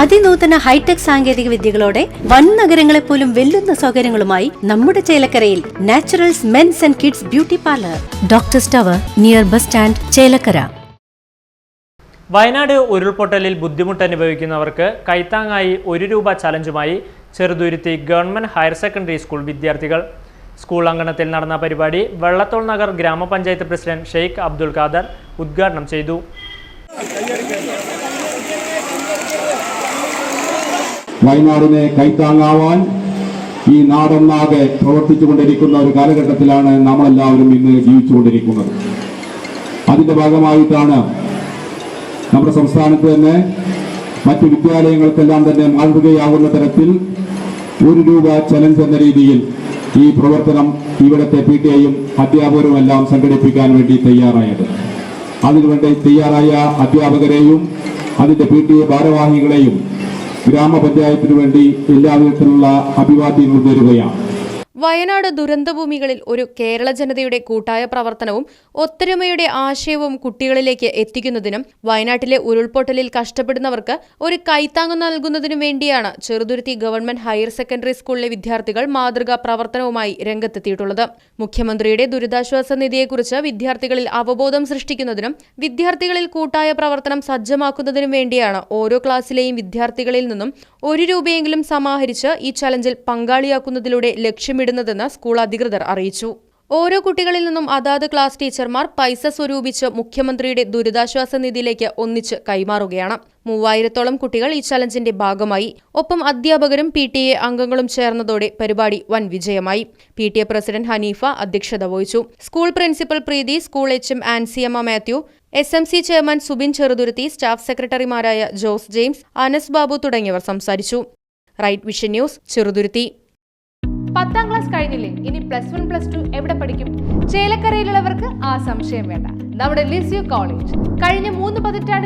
അതിനൂതന hi tech സാങ്കേതിക വിദ്യകളോടെ വൻ നഗരങ്ങളെ പോലും വെല്ലുന്ന സൗകര്യങ്ങളുമായി നമ്മുടെ ചേലക്കരയിൽ naturals mens and kids beauty parlour. Doctor സ്റ്റവർ near bus stand Chelakkara. Wayanad ഉരുൾപൊട്ടലിൽ ബുദ്ധിമുട്ട് അനുഭവിക്കുന്നവർക്ക് കൈത്താങ്ങായി ഒരു രൂപ ചലഞ്ചുമായി Cheruthuruthy government higher secondary school വിദ്യാർത്ഥികൾ. സ്കൂൾ അങ്കണത്തിൽ നടന്ന പരിപാടി വെള്ളത്തോൾ നഗർ ഗ്രാമപഞ്ചായത്ത് പ്രസിഡന്റ് ഷെയ്ഖ് അബ്ദുൽ ഖാദർ ഉദ്ഘാടനം ചെയ്തു. വയനാടിനെ കൈത്താങ്ങാവാൻ ഈ നാടൊന്നാകെ പ്രവർത്തിച്ചുകൊണ്ടിരിക്കുന്ന ഒരു കാലഘട്ടത്തിലാണ് നമ്മളെല്ലാവരും ഇന്ന് ജീവിച്ചുകൊണ്ടിരിക്കുന്നത്. അതിന്റെ ഭാഗമായിട്ടാണ് നമ്മുടെ സംസ്ഥാനത്ത് തന്നെ മറ്റു വിദ്യാലയങ്ങൾക്കെല്ലാം തന്നെ മാതൃകയാകുന്ന തരത്തിൽ ഒരു രൂപ ചലഞ്ച് എന്ന രീതിയിൽ ഈ പ്രവർത്തനം ഇവിടുത്തെ പി ടി ഐയും അധ്യാപകരും എല്ലാം സംഘടിപ്പിക്കാൻ വേണ്ടി തയ്യാറായത്. അതിനുവേണ്ടി തയ്യാറായ അധ്യാപകരെയും അതിന്റെ പി ടി എ ഭാരവാഹികളെയും ഗ്രാമപഞ്ചായത്തിനു വേണ്ടി എല്ലാവിധത്തിലുള്ള അഭിവാദ്യങ്ങൾ നേരുകയാണ്. വയനാട് ദുരന്തഭൂമികളിൽ ഒരു കേരള ജനതയുടെ കൂട്ടായ പ്രവർത്തനവും ഒത്തൊരുമയുടെ ആശയവും കുട്ടികളിലേക്ക് എത്തിക്കുന്നതിനും വയനാട്ടിലെ ഉരുൾപൊട്ടലിൽ കഷ്ടപ്പെടുന്നവർക്ക് ഒരു കൈത്താങ് നൽകുന്നതിനും വേണ്ടിയാണ് ചെറുതുരുത്തി ഗവൺമെന്റ് ഹയർ സെക്കൻഡറി സ്കൂളിലെ വിദ്യാർത്ഥികൾ മാതൃകാ പ്രവർത്തനവുമായി രംഗത്തെത്തിയിട്ടുള്ളത്. മുഖ്യമന്ത്രിയുടെ ദുരിതാശ്വാസ നിധിയെക്കുറിച്ച് വിദ്യാർത്ഥികളിൽ അവബോധം സൃഷ്ടിക്കുന്നതിനും വിദ്യാർത്ഥികളിൽ കൂട്ടായ പ്രവർത്തനം സജ്ജമാക്കുന്നതിനും വേണ്ടിയാണ് ഓരോ ക്ലാസ്സിലെയും വിദ്യാർത്ഥികളിൽ നിന്നും ഒരു രൂപയെങ്കിലും സമാഹരിച്ച് ഈ ചലഞ്ചിൽ പങ്കാളിയാക്കുന്നതിലൂടെ ലക്ഷ്യമിടുന്നതെന്ന് സ്കൂൾ അധികൃതർ അറിയിച്ചു. ഓരോ കുട്ടികളിൽ നിന്നും അതാത് ക്ലാസ് ടീച്ചർമാർ പൈസ സ്വരൂപിച്ച് മുഖ്യമന്ത്രിയുടെ ദുരിതാശ്വാസ നിധിയിലേക്ക് ഒന്നിച്ച് കൈമാറുകയാണ്. മൂവായിരത്തോളം കുട്ടികൾ ഈ ചലഞ്ചിന്റെ ഭാഗമായി. ഒപ്പം അധ്യാപകരും പി ടി എ അംഗങ്ങളും ചേർന്നതോടെ പരിപാടി വൻ വിജയമായി. P T A president Haneefa അധ്യക്ഷത വഹിച്ചു. School principal Preethi school H M Ansiyamma Mathew S M C chairman Subin Cheruthuruthy staff സെക്രട്ടറിമാരായ ജോസ് ജെയിംസ് അനസ് ബാബു തുടങ്ങിയവർ സംസാരിച്ചു. Right vision news Cheruthuruthy. പത്താം ക്ലാസ് കഴിഞ്ഞില്ലേ? ഇനി പ്ലസ് വൺ പ്ലസ് ടു എവിടെ പഠിക്കും? ചേലക്കരയിലുള്ളവർക്ക് ആ സംശയം വേണ്ട. നമ്മുടെ ലിസ്യു കോളേജ് കഴിഞ്ഞ മൂന്ന് പതിറ്റാണ്ടിൽ